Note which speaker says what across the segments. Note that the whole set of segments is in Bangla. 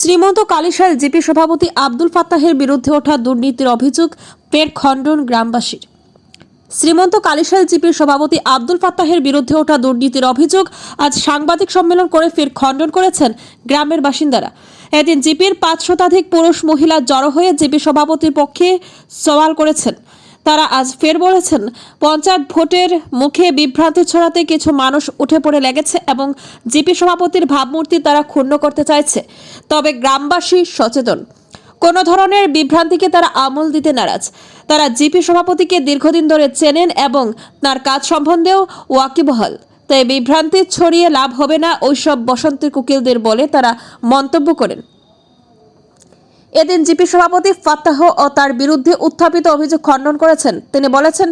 Speaker 1: শ্রীমন্ত কালীশাল জিপি সভাপতি আব্দুল ফাত্তাহের বিরুদ্ধে ওঠা দুর্নীতির অভিযোগ ফের খণ্ডন গ্রামবাসীর। শ্রীমন্ত কালীশাল জিপির সভাপতি আব্দুল ফাত্তাহের বিরুদ্ধে ওঠা দুর্নীতির অভিযোগ আজ সাংবাদিক সম্মেলন করে ফের খণ্ডন করেছেন গ্রামের বাসিন্দারা। এদিন জিপির পাঁচ শতাধিক পুরুষ মহিলা জড়ো হয়ে জিপি সভাপতির পক্ষে সওয়াল করেছেন। তারা আজ ফের বলেছেন, পঞ্চায়েত ভোটের মুখে বিভ্রান্তি ছড়াতে কিছু মানুষ উঠে পড়ে লেগেছে এবং জিপি সভাপতির ভাবমূর্তি তারা ক্ষুণ্ণ করতে চাইছে। তবে গ্রামবাসী সচেতন। কোনো ধরনের বিভ্রান্তিকে তারা আমল দিতে নারাজ। তারা জিপি সভাপতিকে দীর্ঘদিন ধরে চেনেন এবং তার কাজ সম্বন্ধেও ওয়াকিবহাল তাই বিভ্রান্তি ছড়িয়ে লাভ হবে না ওইসব বসন্তের কুকিলদের বলে তারা মন্তব্য করেন। এদিন জিপি সভাপতি ফাত্তাহ ও তার বিরুদ্ধে উত্থাপিত অভিযোগ খণ্ডন করেছেন। তিনি বলেছেন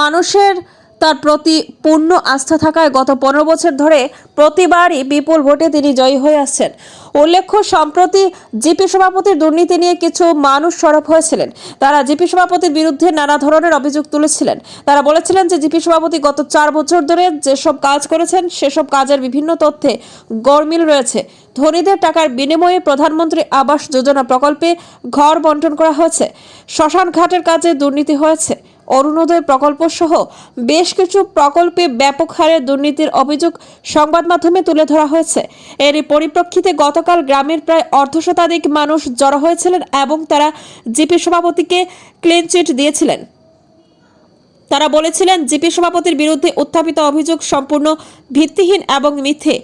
Speaker 1: মানুষের তার প্রতি পূর্ণ আস্থা থাকায় গত পনেরো বছর ধরে প্রতিবারই বিপুল ভোটে তিনি জয়ী হয়ে আসছেন। উল্লেখ্য, সম্প্রতি জিপি সভাপতির দুর্নীতি নিয়ে কিছু মানুষ সরব হয়েছিলেন। তারা জিপি সভাপতির বিরুদ্ধে নানা ধরনের অভিযোগ তুলেছিলেন। তারা বলেছিলেন যে, জিপি সভাপতি গত চার বছর ধরে যেসব কাজ করেছেন, সেসব কাজের বিভিন্ন তথ্যে গরমিল রয়েছে। ধনীদের টাকার বিনিময়ে প্রধানমন্ত্রী আবাস যোজনা প্রকল্পে ঘর বন্টন করা হয়েছে। শ্মশান ঘাটের কাজে দুর্নীতি হয়েছে। অরুণোদয় প্রকল্প সহ বেশ কিছু প্রকল্পে ব্যাপক হারে দুর্নীতির অভিযোগ সংবাদ মাধ্যমে তুলে ধরা হয়েছে। এরই পরিপ্রেক্ষিতে গতকাল গ্রামের প্রায় অর্ধশতাধিক মানুষ জড়ো হয়েছিলেন এবং তারা জিপি সভাপতিকে ক্লিন চিট দিয়েছিলেন। তারা বলেছিলেন, জিপি সভাপতির বিরুদ্ধে উত্থাপিত অভিযোগ সম্পূর্ণ ভিত্তিহীন এবং মিথ্যে।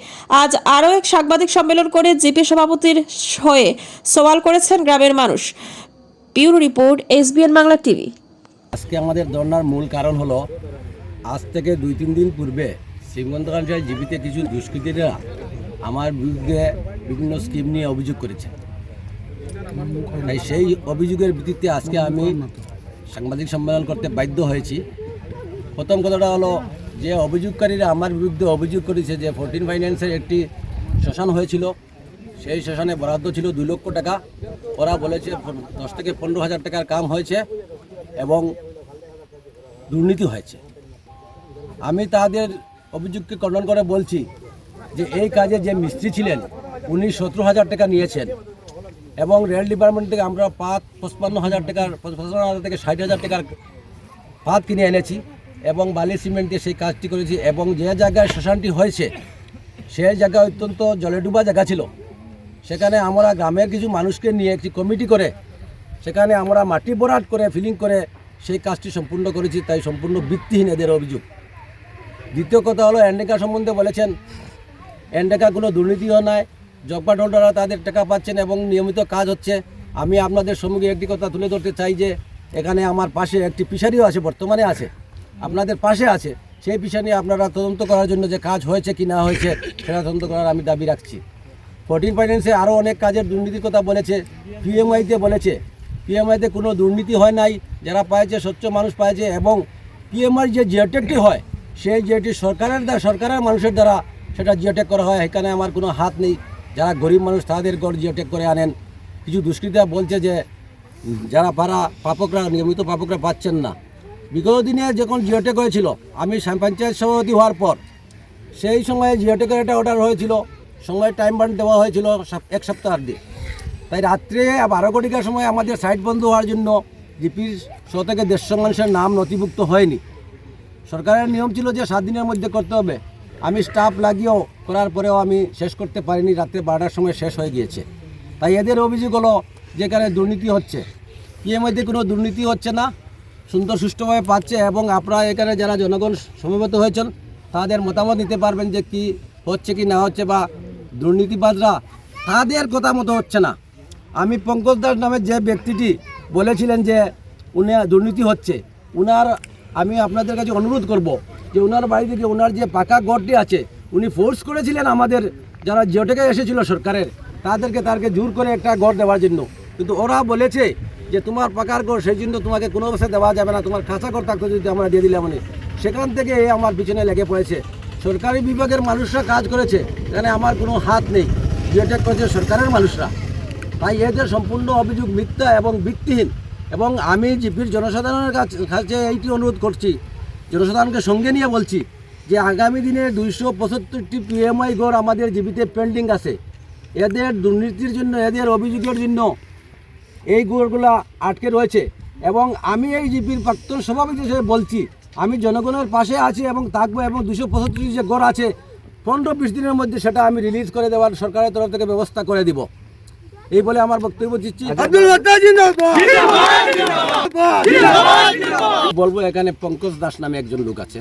Speaker 1: আজ আরও এক সাংবাদিক সম্মেলন করে জিপি সভাপতির হয়ে সওয়াল করেছেন গ্রামের মানুষ। পিউরো রিপোর্ট এসবিএন বাংলা টিভি।
Speaker 2: আজকে আমাদের ধর্নার মূল কারণ হলো, আজ থেকে দুই তিন দিন পূর্বে শ্রীমন্তকাঞ্চায় জীবিত কিছু দুষ্কৃতীরা আমার বিরুদ্ধে বিভিন্ন স্কিম নিয়ে অভিযোগ করেছে। তাই সেই অভিযোগের ভিত্তিতে আজকে আমি সাংবাদিক সম্মেলন করতে বাধ্য হয়েছি। প্রথম কথাটা হলো, যে অভিযোগকারীরা আমার বিরুদ্ধে অভিযোগ করেছে যে ফোরটিন ফাইন্যান্সের একটি শ্মশান হয়েছিল, সেই শ্মশানে বরাদ্দ ছিল দুই লক্ষ টাকা। ওরা বলেছে দশ থেকে পনেরো হাজার টাকার কাম হয়েছে এবং দুর্নীতি হয়েছে। আমি তাদের অভিযোগকে খণ্ডন করে বলছি যে এই কাজে যে মিস্ত্রি ছিলেন, উনি সতেরো হাজার টাকা নিয়েছেন এবং রেল ডিপার্টমেন্ট থেকে আমরা পাত পঁচপান্ন হাজার টাকার, পঁচপান্ন হাজার থেকে ষাট হাজার টাকার পাত কিনে এনেছি এবং বালি সিমেন্ট দিয়ে সেই কাজটি করেছি এবং যে জায়গায় শ্মশানটি হয়েছে, সেই জায়গা অত্যন্ত জলে ডুবা জায়গা ছিল। সেখানে আমরা গ্রামের কিছু মানুষকে নিয়ে একটি কমিটি করে, সেখানে আমরা মাটি ভরাট করে, ফিলিং করে সেই কাজটি সম্পূর্ণ করেছি, তাই সম্পূর্ণ ভিত্তিহীন এদের অভিযোগ। দ্বিতীয় কথা হলো এন্ডেকা সম্বন্ধে বলেছেন এন্ডেকা কোনো দুর্নীতিও নাই জব কার্ড হোল্ডাররা তাদের টাকা পাচ্ছেন এবং নিয়মিত কাজ হচ্ছে। আমি আপনাদের সম্মুখে একটি কথা তুলে ধরতে চাই যে, এখানে আমার পাশে একটি পিসারিও আছে, বর্তমানে আছে। আপনাদের পাশে আছে, সেই পিসারি আপনারা তদন্ত করার জন্য যে কাজ হয়েছে কি না হয়েছে, সেটা তদন্ত করার আমি দাবি রাখছি। ফোর্টিন ফাইন্যান্সে আরও অনেক কাজের দুর্নীতির কথা বলেছে, পিএমআইতে বলেছে পিএমআইতে কোনো দুর্নীতি হয় নাই, যারা পাইছে, স্বচ্ছ মানুষ পাইছে এবং পিএমআই যে জিওটেকটি হয়, সেই জিওটি সরকারের দ্বারা, সরকারের মানুষের দ্বারা সেটা জিওটেক করা হয়। এখানে আমার কোনো হাত নেই। যারা গরিব মানুষ, তাদের গড় জিওটেক করে আনেন। কিছু দুষ্কৃতীরা বলছে যে, যারা পারা পাপকরা, নিয়মিত পাপকরা পাচ্ছেন না। বিগত দিনে যখন জিওটেক হয়েছিল আমি পঞ্চায়েত সভাপতি হওয়ার পর, সেই সময়ে জিওটেকের একটা অর্ডার হয়েছিল। সময় টাইম বান্ড দেওয়া হয়েছিল এক সপ্তাহ দিন তাই রাত্রে বারো কোটিকার সময় আমাদের সাইট বন্ধ হওয়ার জন্য জিপির শো থেকে দেড়শো মানুষের নাম নথিভুক্ত হয়নি। সরকারের নিয়ম ছিল যে সাত দিনের মধ্যে করতে হবে। আমি স্টাফ লাগিয়েও করার পরেও আমি শেষ করতে পারিনি, রাত্রে বারোটার সময় শেষ হয়ে গিয়েছে। তাই এদের অভিযোগ হলো, যেখানে দুর্নীতি হচ্ছে। এর মধ্যে কোনো দুর্নীতি হচ্ছে না? সুন্দর সুষ্ঠুভাবে পাচ্ছে এবং আপনারা এখানে যারা জনগণ সমবেত হয়েছেন, তাদের মতামত নিতে পারবেন যে কি হচ্ছে কি না হচ্ছে বা দুর্নীতিবাজরা তাদের কথা মতো হচ্ছে না। আমি পঙ্কজ দাস নামের যে ব্যক্তিটি বলেছিলেন যে উনি দুর্নীতি হচ্ছে, উনার আমি আপনাদের কাছে অনুরোধ করব যে ওনার বাড়ি থেকে ওনার যে পাকা গড়টি আছে, উনি ফোর্স করেছিলেন আমাদের যারা জিওটেকে এসেছিল সরকারের, তাদেরকে তাদেরকে জোর করে একটা গড় দেওয়ার জন্য। কিন্তু ওরা বলেছে যে তোমার পাকার গড় সেই জন্য তোমাকে কোনো অবস্থায় দেওয়া যাবে না, তোমার খাঁচা ঘর থাকতে যদি আমরা দিয়ে দিলাম সেখান থেকে এ আমার পিছনে লেগে পড়েছে। সরকারি বিভাগের মানুষরা কাজ করেছে, এখানে আমার কোনো হাত নেই। জিওটেক করেছে সরকারের মানুষরা। তাই এদের সম্পূর্ণ অভিযোগ মিথ্যা এবং ভিত্তিহীন। এবং আমি জিপির জনসাধারণের কাছ- এইটি অনুরোধ করছি, জনসাধারণকে সঙ্গে নিয়ে বলছি যে আগামী দিনে দুইশো পঁচাত্তরটি পিএমআই গড় আমাদের জীবিতে পেন্ডিং আছে। এদের দুর্নীতির জন্য, এদের অভিযোগের জন্য এই গোরগুলা আটকে রয়েছে। এবং আমি এই জিপির প্রাক্তন সভাপতি হিসেবে বলছি, আমি জনগণের পাশে আছি এবং থাকব এবং দুশো পঁচাত্তর যে গড় আছে, পনেরো বিশ দিনের মধ্যে সেটা আমি রিলিজ করে দেওয়ার সরকারের তরফ থেকে ব্যবস্থা করে দিব। এই বলে আমার বক্তব্য দিচ্ছি। বলব এখানে পঙ্কজ দাস নামে একজন লোক আছে।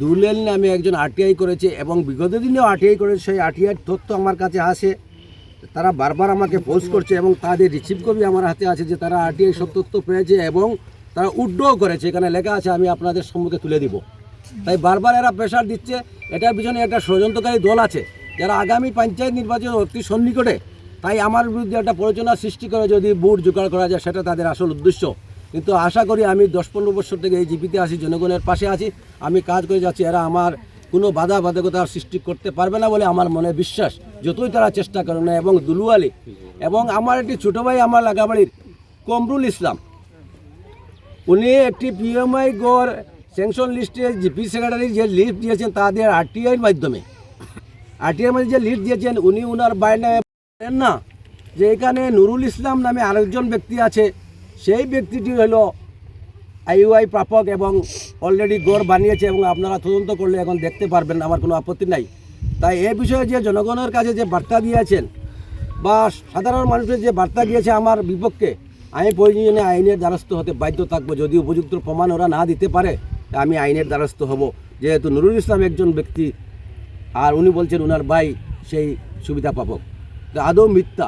Speaker 2: দুলেল নামে একজন আরটিআই করেছে এবং বিগত দিনেও আরটিআই করেছে সেই আরটিআই তথ্য আমার কাছে আসে। তারা বারবার আমাকে পোস্ট করছে এবং তাদের রিসিভ কপি আমার হাতে আছে যে তারা আরটিআই সব তথ্য পেয়েছে এবং তারা উড্ড্র করেছে। এখানে লেখা আছে আমি আপনাদের সম্মুখে তুলে দিব। তাই বারবার এরা প্রেশার দিচ্ছে। এটার পিছনে একটা ষড়যন্ত্রকারী দল আছে যারা আগামী পঞ্চায়েত নির্বাচন অতি সন্নিকটে তাই আমার বিরুদ্ধে একটা প্ররোচনা সৃষ্টি করে যদি বুট জোগাড় করা যায়, সেটা তাদের আসল উদ্দেশ্য। কিন্তু আশা করি আমি দশ পনেরো বছর থেকে এই জিপিতে আছি, জনগণের পাশে আছি। আমি কাজ করে যাচ্ছি, এরা আমার কোনো বাধা বাধকতার সৃষ্টি করতে পারবে না বলে আমার মনে বিশ্বাস। যতই তারা চেষ্টা করে না, এবং দুলুয়ালি এবং আমার একটি ছোটো ভাই, আমার লাগাবাড়ির কমরুল ইসলাম, উনি একটি পিএমআই গড় স্যাংশন লিস্টে জিপি সেক্রেটারি যে লিস্ট দিয়েছেন তাদের আরটিআইয়ের মাধ্যমে। আরটিআইয়ের মধ্যে যে লিস্ট দিয়েছেন, উনি উনার বাইরে না, যে এখানে নুরুল ইসলাম নামে আরেকজন ব্যক্তি আছে, সেই ব্যক্তিটি হলো আইউআই প্রাপক এবং অলরেডি গড় বানিয়েছে এবং আপনারা তদন্ত করলে এখন দেখতে পারবেন, আমার কোনো আপত্তি নাই। তাই এ বিষয়ে যে জনগণের কাছে যে বার্তা দিয়েছেন বা সাধারণ মানুষের যে বার্তা দিয়েছে আমার বিপক্ষে, আমি প্রয়োজনে আইনের দ্বারস্থ হতে বাধ্য থাকব। যদি উপযুক্ত প্রমাণ ওরা না দিতে পারে আমি আইনের দ্বারস্থ হব। যেহেতু নুরুল ইসলাম একজন ব্যক্তি, আর উনি বলছেন ওনার ভাই সেই সুবিধা পাবক। আদৌ মিথ্যা।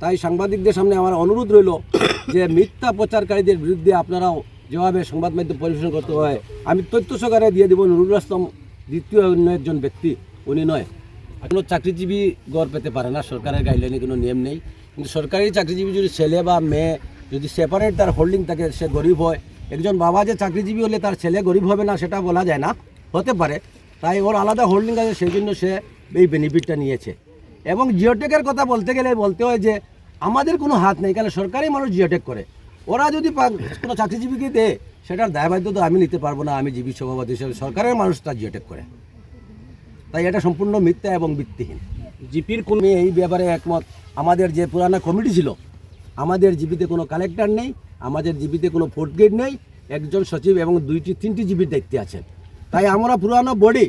Speaker 2: তাই সাংবাদিকদের সামনে আমার অনুরোধ রইল যে মিথ্যা প্রচারকারীদের বিরুদ্ধে আপনারাও যেভাবে সংবাদ মাধ্যম পরিবেশন করতে হয়, আমি তথ্য সহকারে দিয়ে দেবো নুরুল ইসলাম দ্বিতীয় অন্য একজন ব্যক্তি, উনি নয়। কোনো চাকরিজীবী গড় পেতে পারে না, সরকারের গাইডলাইনে কোনো নিয়ম নেই। কিন্তু সরকারি চাকরিজীবী যদি ছেলে বা মেয়ে, যদি সেপারেট তার হোল্ডিং থাকে, সে গরিব হয়। একজন বাবা যে চাকরিজীবী হলে তার ছেলে গরিব হবে না, সেটা বলা যায় না। হতে পারে। তাই ওর আলাদা হোল্ডিং আছে সেই জন্য সে এই বেনিফিটটা নিয়েছে। এবং জিওটেকের কথা বলতে গেলে বলতে হয় যে আমাদের কোনো হাত নেই কারণ সরকারি মানুষ জিওটেক করে? ওরা যদি কোনো চাকরিজীবীকে দেয়, সেটার দায়বাধ্যতা আমি নিতে পারব না, আমি জীবী সভাপতি হিসেবে। সরকারের মানুষ তার জিওটেক করে। তাই এটা সম্পূর্ণ মিথ্যা এবং ভিত্তিহীন। জিপির কোন এই ব্যাপারে একমত। আমাদের যে পুরানা কমিটি ছিল, আমাদের জিপিতে কোনো কালেক্টর নেই, আমাদের জিপিতে কোনো ফোর্থ গ্রেড নেই, একজন সচিব এবং দুইটি, তিনটি জিপির দায়িত্বে আছেন। তাই আমরা পুরানো বডি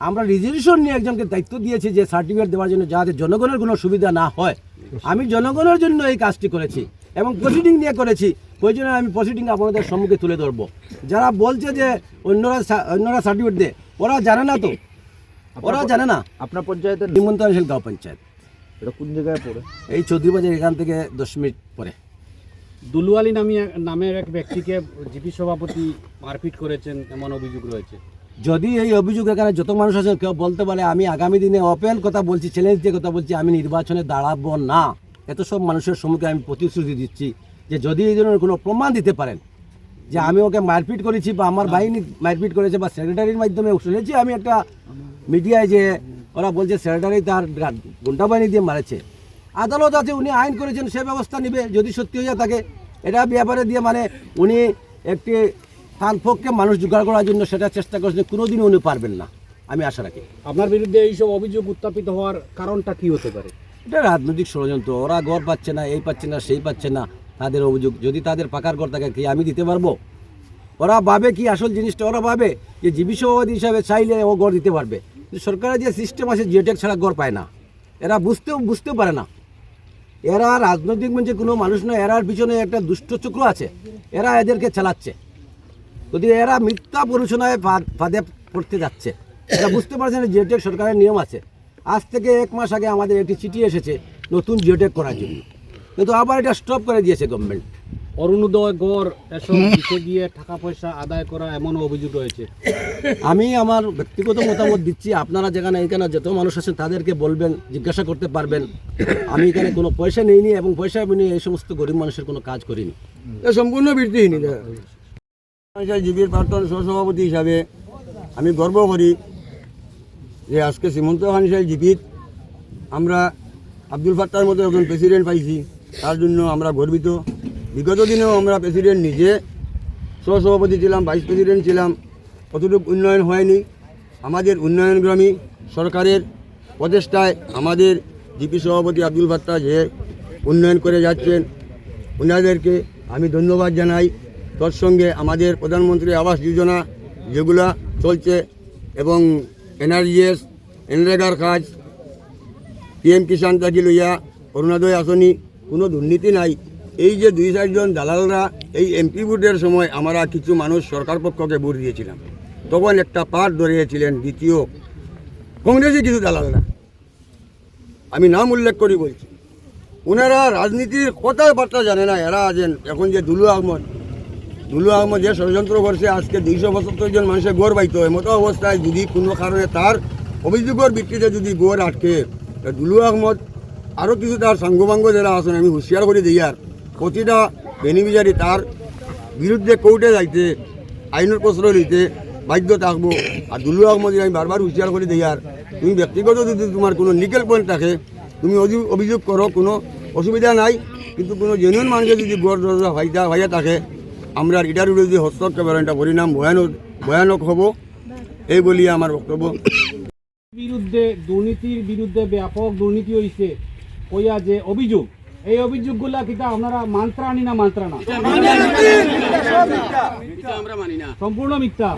Speaker 2: আমরা রিজার্ভেশন নিয়ে একজনকে দায়িত্ব দিয়েছি যে সার্টিফিকেট দেওয়ার জন্য যাতে জনগণের কোনো সুবিধা না হয়। আমি জনগণের জন্য এই কাজটি করেছি এবং প্রসিডিং নিয়ে করেছি। প্রয়োজনে আমি প্রসিডিং আপনাদের সম্মুখে তুলে ধরবো। যারা বলছে যে অন্যরা সা- অন্যরা সার্টিফিকেট দেয় ওরা জানে না তো। ওরা জানে না।
Speaker 3: আপনার পঞ্চায়েতের
Speaker 2: নিমন্ত্রণশীল গাঁও পঞ্চায়েত।
Speaker 3: এটা কোন জায়গায় পড়ে?
Speaker 2: এই চৌধুরী বাজার এখান থেকে দশ মিনিট পরে।
Speaker 4: দুলুয়ালি নামে নামের এক ব্যক্তিকে জিপি সভাপতি মারপিট করেছেন এমন অভিযোগ রয়েছে।
Speaker 2: যদি এই অভিযোগ এখানে যত মানুষ আছে, কেউ বলতে পারে, আমি আগামী দিনে ওপেন কথা বলছি চ্যালেঞ্জ দিয়ে কথা বলছি, আমি নির্বাচনে দাঁড়াবো না। এত সব মানুষের সম্মুখে আমি প্রতিশ্রুতি দিচ্ছি যে যদি এই ধরনের কোনো প্রমাণ দিতে পারেন, যে আমি ওকে মারপিট করেছি বা আমার বাহিনী মারপিট করেছে বা সেক্রেটারির মাধ্যমে শুনেছি আমি একটা মিডিয়ায় যে ওরা বলছে সেক্রেটারি তার গুন্ডা বাহিনী দিয়ে মারেছে। আদালত আছে, উনি আইন করেছেন, সে ব্যবস্থা নেবে। যদি সত্যি হয়ে থাকে এটা ব্যাপারে দিয়ে মানে উনি একটি তার পক্ষে মানুষ জোগাড় করার জন্য সেটা চেষ্টা করছেন কোনোদিনও উনি পারবেন না। আমি আশা রাখি।
Speaker 4: আপনার বিরুদ্ধে এইসব অভিযোগ উত্থাপিত হওয়ার কারণটা কি হতে পারে?
Speaker 2: এটা রাজনৈতিক ষড়যন্ত্র। ওরা ঘর পাচ্ছে না এই পাচ্ছে না সেই পাচ্ছে না তাদের অভিযোগ। যদি তাদের পাকার ঘর থাকে কি আমি দিতে পারব? ওরা ভাবে কি আসল জিনিসটা? ওরা ভাবে যে জীবী সভাপতি হিসাবে চাইলে ও গড় দিতে পারবে। কিন্তু সরকারের যে সিস্টেম আছে জিওটেক ছাড়া গড় পায় না। এরা বুঝতেও বুঝতেও পারে না। এরা রাজনৈতিক মঞ্চে কোনো মানুষ না এরার পিছনে একটা দুষ্ট চক্র আছে। এরা এদেরকে চালাচ্ছে। যদি এরা মিথ্যা পরিচালনায় ফাঁদ- ফাঁদে পড়তে যাচ্ছে। এরা বুঝতে পারছে না জিওটেক সরকারের নিয়ম আছে। আজ থেকে এক মাস আগে আমাদের একটি চিঠি এসেছে নতুন জিওটেক করার জন্য। কিন্তু আবার এটা স্টপ করে দিয়েছে গভর্নমেন্ট
Speaker 4: অরুণোদয় গড় এসব দিতে গিয়ে টাকা পয়সা আদায় করা এমন অভিযোগ রয়েছে।
Speaker 2: আমি আমার ব্যক্তিগত মতামত দিচ্ছি আপনারা যেখানে এখানে যত মানুষ আছেন তাদেরকে বলবেন জিজ্ঞাসা করতে পারবেন। আমি এখানে কোনো পয়সা নিইনি এবং পয়সা নিয়ে এই সমস্ত গরিব মানুষের কোনো কাজ করিনি।
Speaker 5: সম্পূর্ণ ভিত্তিহীন জীবির প্রাক্তন সহসভাপতি হিসাবে আমি গর্ব করি যে আজকে খান সাহেব জিপির আমরা আব্দুল ফাত্তার মতো একজন প্রেসিডেন্ট পাইছি। তার জন্য আমরা গর্বিত। বিগত দিনেও আমরা প্রেসিডেন্ট নিজে সহসভাপতি ছিলাম, ভাইস প্রেসিডেন্ট ছিলাম। কতটুকু উন্নয়ন হয়নি। আমাদের উন্নয়নগ্রামী সরকারের প্রচেষ্টায় আমাদের জিপি সভাপতি আব্দুল ফাত্তা যে উন্নয়ন করে যাচ্ছেন ওনাদেরকে আমি ধন্যবাদ জানাই। তোর সঙ্গে আমাদের প্রধানমন্ত্রী আবাস যোজনা যেগুলা চলছে এবং এনআরজিএস, এনরেগার কাজ, পিএম কিষাণ থাকি লইয়া অরুণোদয় আসনি, কোনো দুর্নীতি নাই। এই যে দুই চারজন দালালরা এই এমপি ভোটের সময় আমরা কিছু মানুষ সরকার পক্ষকে ভোট দিয়েছিলাম। তখন একটা পাঠ ধরিয়েছিলেন দ্বিতীয় কংগ্রেসে কিছু দালালরা। আমি নাম উল্লেখ করি বলছি। ওনারা রাজনীতির কথাবার্তা জানে না, এরা আছেন এখন যে দুলু আহমদ। দুলু যে ষড়যন্ত্র করছে, আজকে দুইশো পঁচাত্তর জন মানুষের গোর হয় মতো অবস্থায় যদি কোনো কারণে তার অভিযোগের ভিত্তিতে যদি গোর আটকে দুলু আহমদ আরও কিছু তার সাঙ্গবাঙ্গ যারা আছেন, আমি হুঁশিয়ার করে দিই আর। প্রতিটা বেনিফিশিয়ারি তার বিরুদ্ধে কোর্টে যাইতে, আইনের প্রশ্রয় লইতে বাধ্য থাকব। আর দুলু আহমদের আমি বারবার হুঁশিয়ার করে দিই আর। তুমি ব্যক্তিগত যদি তোমার কোনো নিকেল পয়েন্ট থাকে, তুমি অভি- অভিযোগ করো, কোনো অসুবিধা নাই। কিন্তু কোনো জেনুইন মানুষের যদি গড় দরজা ভাইয়া থাকে আমরা এটার বিরুদ্ধে হস্তক্ষেপের একটা পরিণাম ভয়ানক ভয়ানক হব। এই বলিয়া আমার বক্তব্য।
Speaker 4: বিরুদ্ধে দুর্নীতির বিরুদ্ধে ব্যাপক দুর্নীতি হয়েছে কইয়া যে অভিযোগ। এই অভিযোগগুলা কিতা আপনারা মান্ত্রা আনি না মান্ত্রা না? সম্পূর্ণ মিথ্যা।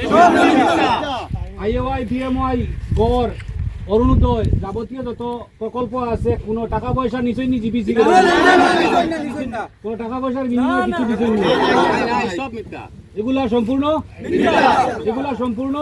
Speaker 4: আইওআই পিএমআই গড় অরুণোদয় যাবতীয় যত প্রকল্প আছে কোনো টাকা পয়সা নিশ্চয় নি জিপিসি কোনো টাকা পয়সার বিনিময়ে কিছু নিশ্চয়ই নি এগুলা সম্পূর্ণ এগুলা সম্পূর্ণ